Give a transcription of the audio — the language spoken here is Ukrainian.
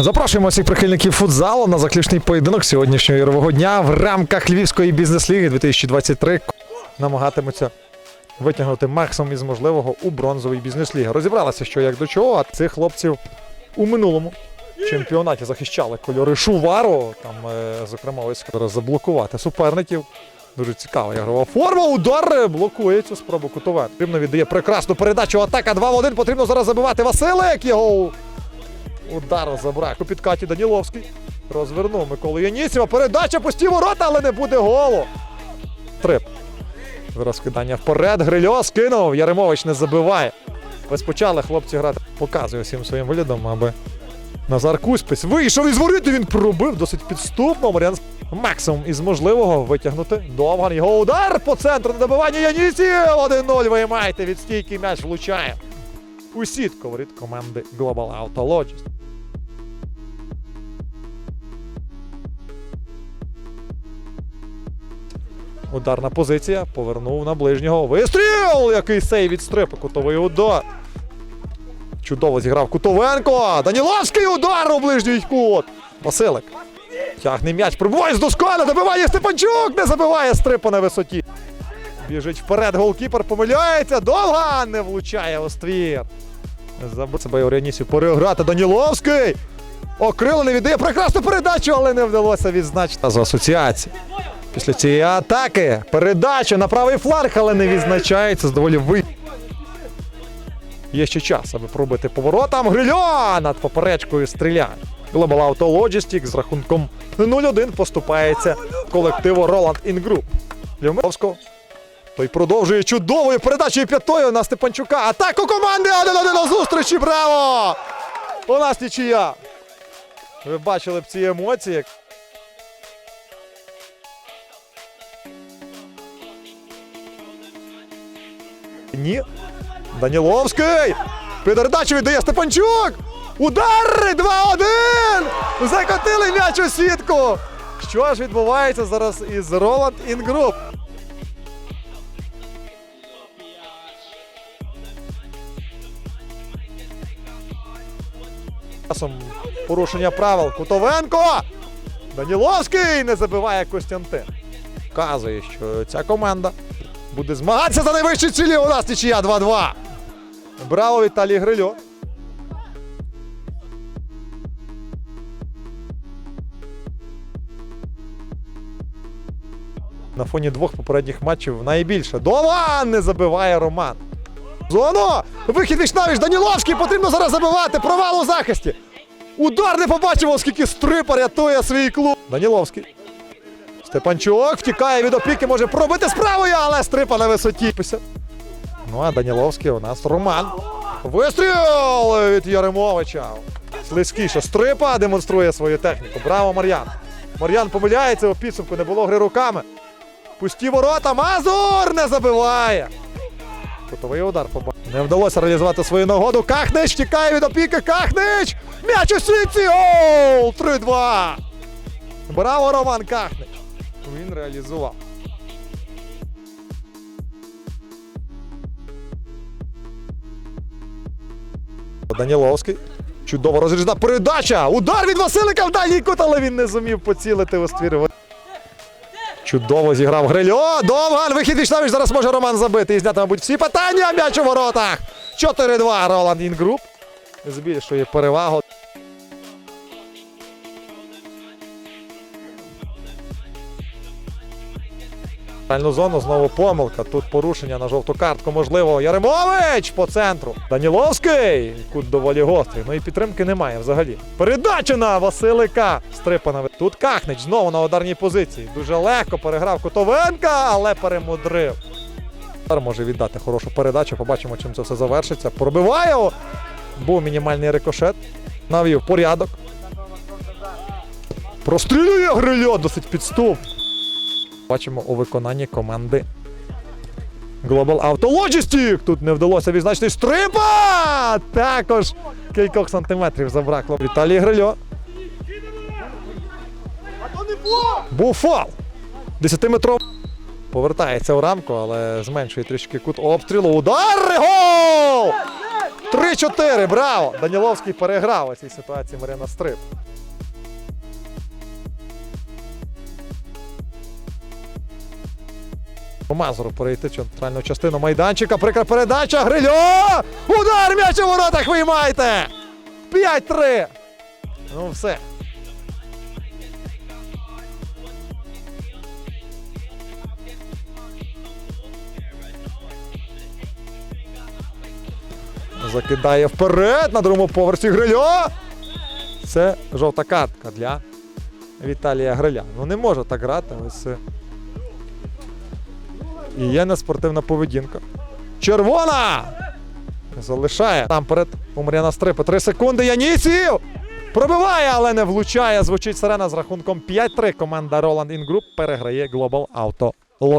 Запрошуємо всіх прихильників футзалу на заключний поєдинок сьогоднішнього ігрового дня в рамках Львівської бізнес-ліги 2023 намагатимуться витягнути максимум із можливого у бронзовій бізнес-лігі. Розібралися, що як до чого, а цих хлопців у минулому чемпіонаті захищали кольори Шувару. Там, е, зокрема, ось заблокувати суперників. Дуже цікава ігрова форма. Удар е, блокує цю спробу кутове. Потрібно віддає прекрасну передачу. Атака 2 в 1. Потрібно зараз забивати Василик. Його удар забрав. У підкаті Даніловський. Розвернув Миколу Янісєва. Передача пусті ворота, але не буде голу. Трип. Зараз кидання вперед. Грильо скинув. Яремович не забиває. Ось почали хлопці грати. Показує всім своїм виглядом, аби Назар Куспіс вийшов із воріти. Він пробив досить підступно. Мар'ян максимум із можливого витягнути. Довган його удар по центру на добивання Янісів. 1-0 виймайте. Від стійки м'яч влучає. У сітку воріт команди Global Auto Logistics. Ударна позиція. Повернув на ближнього. Вистріл! Який сейв від стрипу. Кутовий удар. Чудово зіграв Кутовенко. Даніловський удар у ближній кут. Василик. Тягне м'яч. Прибуває з доскола. Добиває Степанчук. Не забиває стрипу на висоті. Біжить вперед. Голкіпер помиляється. Довга не влучає у ствір. Забив себе Оріанісів переграти. Даніловський. Окрилений віддає прекрасну передачу, але не вдалося відзначити за асоціацію. Після цієї атаки передача на правий фланг, але не відзначається з доволі ви. Є ще час, аби пробити поворотом. Грильо над поперечкою стріляє. Global Auto Logistics з рахунком 0-1 поступається колективу Roland In Group. Львовського. Той продовжує чудовою передачею п'ятою на Степанчука. Атаку команди 1-1 на зустрічі. Браво! У нас нічия. Ви бачили б ці емоції. Ні. Даніловський! Передачу віддає Степанчук! Удар! 2-1! Закотили м'яч у сітку! Що ж відбувається зараз із Group? Часом порушення правил. Кутовенко! Даніловський не забиває Костянтин. Вказує, що ця команда буде змагатися за найвищі цілі. У нас нічия 2-2. Браво, Віталій Грильо. На фоні двох попередніх матчів найбільше. Дован не забиває Роман. Зону! Вихід вічнавіч Даніловський. Потрібно зараз забивати. Провал у захисті. Удар не побачив, оскільки стрипа рятує свій клуб. Даніловський. Степанчук втікає від опіки, може пробити справою, але стрипа на висоті. Ну а Даніловський у нас Роман. Вистріл від Яремовича. Слизькіше стрипа демонструє свою техніку. Браво, Мар'ян. Мар'ян помиляється у підсумку, не було гри руками. Пусті ворота. Мазур не забиває. Кутовий удар побачив. Не вдалося реалізувати свою нагоду. Кахнич втікає від опіки. Кахнич! М'яч у сітці! Гол! 3-2! Браво, Роман Кахнич! Він реалізував. Даніловський. Чудово розрізна передача! Удар від Василика в дальній кут, але він не зумів поцілити у ствір. Чудово зіграв Грильо. Довган. Вихід вічнавіч. Зараз може Роман забити. І зняти, мабуть, всі питання. М'яч у воротах. 4-2. Роланд Інгруп. Збільшує перевагу. Дальну зону знову помилка. Тут порушення на жовту картку. Можливо, Яремович по центру. Даніловський. Кут доволі гострий. Ну і підтримки немає взагалі. Передача на Василика. Стрипана. Тут Кахнич знову на ударній позиції. Дуже легко переграв Котовенка, але перемудрив. Може віддати хорошу передачу. Побачимо, чим це все завершиться. Пробиває. Був мінімальний рикошет. Навів порядок. Прострілює Грильо, досить підступ. Бачимо у виконанні команди Global Auto Logistic. Тут не вдалося відзначити стрипа! Також кількох сантиметрів забракло. Віталій Грильо. Був фол. Десятиметров. Повертається у рамку, але зменшує трішки кут обстрілу. Удар! Гол! 3-4. Браво! Даніловський переграв у цій ситуації Марина Стрип. Мазуру перейти центральну частину майданчика. Прикра передача. Грильо! Удар м'яч у воротах виймайте! 5-3. Ну все. Закидає вперед на другому поверсі Грильо. Це жовта картка для Віталія Гриля. Ну не може так грати. Ось. І є неспортивна поведінка. Червона! Залишає там перед у Мар'яна Стрипа. Три секунди. Янісів! Пробиває, але не влучає. Звучить сирена з рахунком 5-3. Команда Roland In Group переграє Global Auto Lodge.